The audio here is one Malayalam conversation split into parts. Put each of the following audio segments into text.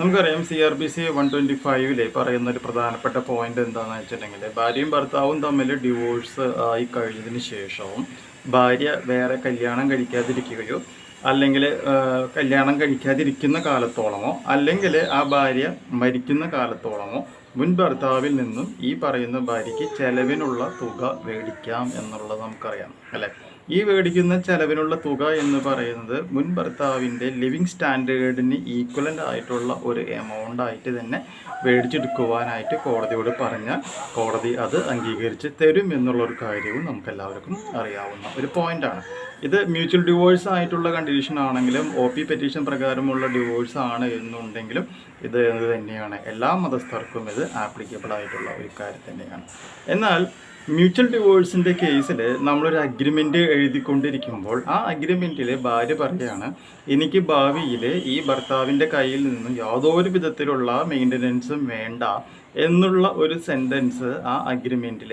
നമുക്കറിയാം C R B C one twenty ഫൈവിൽ പറയുന്ന ഒരു പ്രധാനപ്പെട്ട പോയിന്റ് എന്താണെന്ന് വെച്ചിട്ടുണ്ടെങ്കിൽ ഭാര്യയും ഭർത്താവും തമ്മിൽ ഡിവോഴ്സ് ആയി കഴിഞ്ഞതിന് ശേഷവും ഭാര്യ വേറെ കല്യാണം കഴിക്കാതിരിക്കുകയോ അല്ലെങ്കിൽ കല്യാണം കഴിക്കാതിരിക്കുന്ന കാലത്തോളമോ അല്ലെങ്കിൽ ആ ഭാര്യ മരിക്കുന്ന കാലത്തോളമോ മുൻ ഭർത്താവിൽ നിന്നും ഈ പറയുന്ന ഭാര്യയ്ക്ക് ചെലവിനുള്ള തുക മേടിക്കാം എന്നുള്ളത് നമുക്കറിയാം അല്ലേ? ഈ മേടിക്കുന്ന ചെലവിനുള്ള തുക എന്ന് പറയുന്നത് മുൻ ഭർത്താവിന്റെ ലിവിങ് സ്റ്റാൻഡേർഡിന് ഈക്വലന്റ് ആയിട്ടുള്ള ഒരു എമൗണ്ട് ആയിട്ട് തന്നെ മേടിച്ചെടുക്കുവാനായിട്ട് കോടതിയോട് പറഞ്ഞാൽ കോടതി അത് അംഗീകരിച്ച് തരും എന്നുള്ള ഒരു കാര്യവും നമുക്കെല്ലാവർക്കും അറിയാവുന്ന ഒരു പോയിന്റാണ് ഇത് മ്യൂച്വൽ ഡിവോഴ്സ് ആയിട്ടുള്ള കണ്ടീഷൻ ആണെങ്കിലും ഒ പി പെറ്റീഷൻ പ്രകാരമുള്ള ഡിവോഴ്സ് ആണ് എന്നുണ്ടെങ്കിലും ഇത് തന്നെയാണ്. എല്ലാ മതസ്ഥർക്കും ഇത് ആപ്ലിക്കബിൾ ആയിട്ടുള്ള ഒരു കാര്യം തന്നെയാണ്. എന്നാൽ മ്യൂച്വൽ ഡിവോഴ്സിന്റെ കേസിൽ നമ്മളൊരു അഗ്രിമെന്റ് എഴുതിക്കൊണ്ടിരിക്കുമ്പോൾ ആ അഗ്രിമെന്റിൽ ഭാര്യ പറയുകയാണ് എനിക്ക് ഭാവിയിൽ ഈ ഭർത്താവിന്റെ കയ്യിൽ നിന്നും യാതൊരു വിധത്തിലുള്ള മെയിന്റനൻസും വേണ്ട എന്നുള്ള ഒരു സെന്റൻസ് ആ അഗ്രിമെന്റിൽ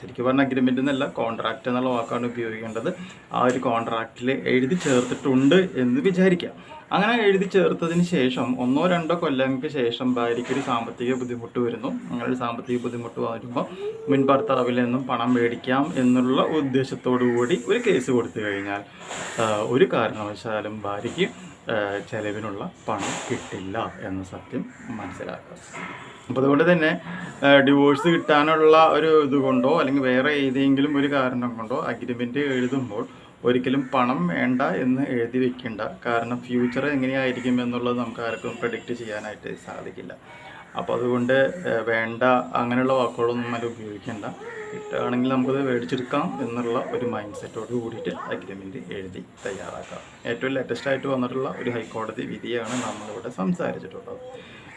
ശരിക്കും പറഞ്ഞ അഗ്രിമെന്റ് എന്നല്ല കോൺട്രാക്റ്റ് എന്നുള്ള വാക്കാണ് ഉപയോഗിക്കേണ്ടത്. ആ ഒരു കോൺട്രാക്റ്റിൽ എഴുതി ചേർത്തിട്ടുണ്ട് എന്ന് വിചാരിക്കാം. അങ്ങനെ എഴുതി ചേർത്തതിന് ശേഷം ഒന്നോ രണ്ടോ കൊല്ലങ്ങൾക്ക് ശേഷം ഭാര്യയ്ക്ക് ഒരു സാമ്പത്തിക ബുദ്ധിമുട്ട് വരുന്നു. അങ്ങനെ ഒരു സാമ്പത്തിക ബുദ്ധിമുട്ട് വരുമ്പോൾ മുൻ ഭർത്താവിൽ നിന്നും പണം മേടിക്കാം എന്നുള്ള ഉദ്ദേശത്തോടു കൂടി ഒരു കേസ് കൊടുത്തു കഴിഞ്ഞാൽ ഒരു കാരണവശാലും ഭാര്യയ്ക്ക് ചെലവിനുള്ള പണം കിട്ടില്ല എന്ന സത്യം മനസ്സിലാക്കുക അപ്പോൾ അതുകൊണ്ട് തന്നെ ഡിവോഴ്സ് കിട്ടാനുള്ള ഒരു ഇത് കൊണ്ടോ അല്ലെങ്കിൽ വേറെ ഏതെങ്കിലും ഒരു കാരണം കൊണ്ടോ അഗ്രിമെന്റ് എഴുതുമ്പോൾ ഒരിക്കലും പണം വേണ്ട എന്ന് എഴുതി വെക്കേണ്ട. കാരണം ഫ്യൂച്ചർ എങ്ങനെയായിരിക്കും എന്നുള്ളത് നമുക്ക് ആർക്കും പ്രഡിക്റ്റ് ചെയ്യാനായിട്ട് സാധിക്കില്ല. അപ്പോൾ അതുകൊണ്ട് വേണ്ട അങ്ങനെയുള്ള വാക്കുകളൊന്നും അതിൽ ഉപയോഗിക്കേണ്ട. കിട്ടുകയാണെങ്കിൽ നമുക്കത് മേടിച്ചെടുക്കാം എന്നുള്ള ഒരു മൈൻഡ് സെറ്റോട് കൂടിയിട്ട് അഗ്രിമെന്റ് എഴുതി തയ്യാറാക്കാം. ഏറ്റവും ലേറ്റസ്റ്റ് ആയിട്ട് വന്നിട്ടുള്ള ഒരു ഹൈക്കോടതി വിധിയാണ് നമ്മളിവിടെ സംസാരിച്ചിട്ടുള്ളത്.